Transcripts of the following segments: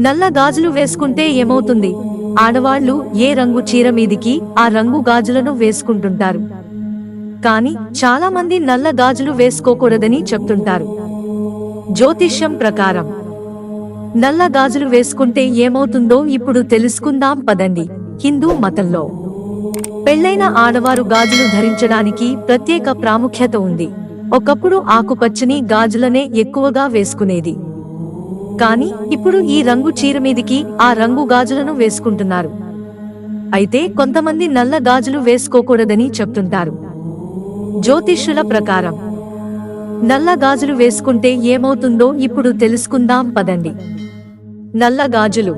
నల్ల గాజులు వేసుకుంటే ఏమవుతుంది? ఆడవాళ్ళు ఏ రంగు చీర మీదికి ఆ రంగు గాజులను వేసుకుంటుంటారు. కాని చాలా మంది నల్ల గాజులు వేసుకోకూడదని చెప్తుంటారు. జ్యోతిష్యం ప్రకారం నల్ల గాజులు వేసుకుంటే ఏమవుతుందో ఇప్పుడు తెలుసుకుందాం పదండి. హిందూ మతంలో పెళ్ళైన ఆడవారు గాజులు ధరించడానికి ప్రత్యేక ప్రాముఖ్యత ఉంది. ఒకప్పుడు ఆకుపచ్చని గాజులనే ఎక్కువగా వేసుకునేది. కానీ ఇప్పుడు ఈ రంగు చీర మీదికి ఆ రంగు గాజులను వేసుకుంటున్నారు. అయితే కొంతమంది నల్ల గాజులు వేసుకోకూడదని చెప్తుంటారు. జ్యోతిష్యుల ప్రకారం నల్ల గాజులు వేసుకుంటే ఏమవుతుందో ఇప్పుడు తెలుసుకుందాం పదండి. నల్ల గాజులు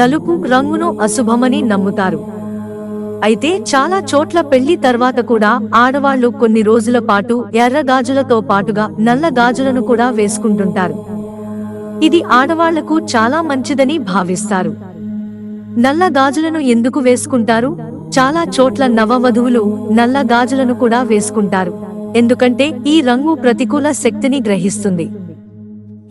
నలుపు రంగును అశుభమని నమ్ముతారు. అయితే చాలా చోట్ల పెళ్ళి తర్వాత కూడా ఆడవాళ్ళు కొన్ని రోజుల పాటు ఎర్ర గాజులతో పాటుగా నల్ల గాజులను కూడా వేసుకుంటుంటారు. ఇది ఆడవాళ్ళకు చాలా మంచిదని భావిస్తారు. నల్ల గాజులను ఎందుకు వేసుకుంటారు? చాలా చోట్ల నవవధువులు నల్ల గాజులను కూడా వేసుకుంటారు. ఎందుకంటే ఈ రంగు ప్రతికూల శక్తిని గ్రహిస్తుంది.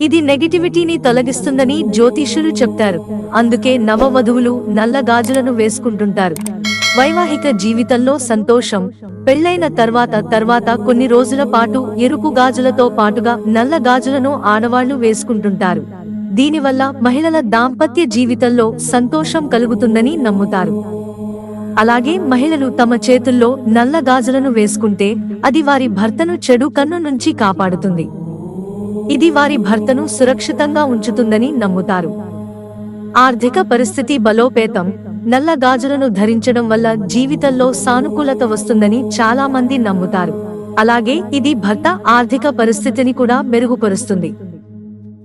ఇది నెగటివిటీని తొలగిస్తుందని జ్యోతిష్యులు చెప్తారు. అందుకే నవవధువులు నల్ల గాజులను వేసుకుంటుంటారు. వైవాహిక జీవితంలో సంతోషం. పెళ్ళైన తర్వాత తర్వాత కొన్ని రోజుల పాటు ఎరుపు గాజులతో పాటుగా నల్ల గాజులను ఆడవాళ్ళు వేసుకుంటుంటారు. దీనివల్ల మహిళల దాంపత్య జీవితంలో సంతోషం కలుగుతుందని నమ్ముతారు. అలాగే మహిళలు తమ చేతుల్లో నల్ల గాజులను వేసుకుంటే అది వారి భర్తను చెడు కన్ను నుంచి కాపాడుతుంది. ఇది వారి భర్తను సురక్షితంగా ఉంచుతుందని నమ్ముతారు. ఆర్థిక పరిస్థితి బలోపేతం. నల్ల గాజులను ధరించడం వల్ల జీవితంలో సానుకూలత వస్తుందని చాలా మంది నమ్ముతారు. అలాగే ఇది భర్త ఆర్థిక పరిస్థితిని కూడా మెరుగుపరుస్తుంది.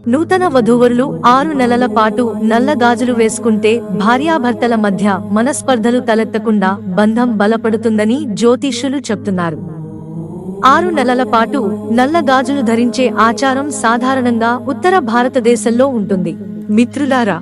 నూతన వధూవరులు ఆరు నెలల పాటు నల్ల గాజులు వేసుకుంటే భార్యాభర్తల మధ్య మనస్పర్ధలు తలెత్తకుండా బంధం బలపడుతుందని జ్యోతిష్యులు చెప్తున్నారు. ఆరు నెలల పాటు నల్ల గాజులు ధరించే ఆచారం సాధారణంగా ఉత్తర భారతదేశంలో ఉంటుంది. మిత్రులారా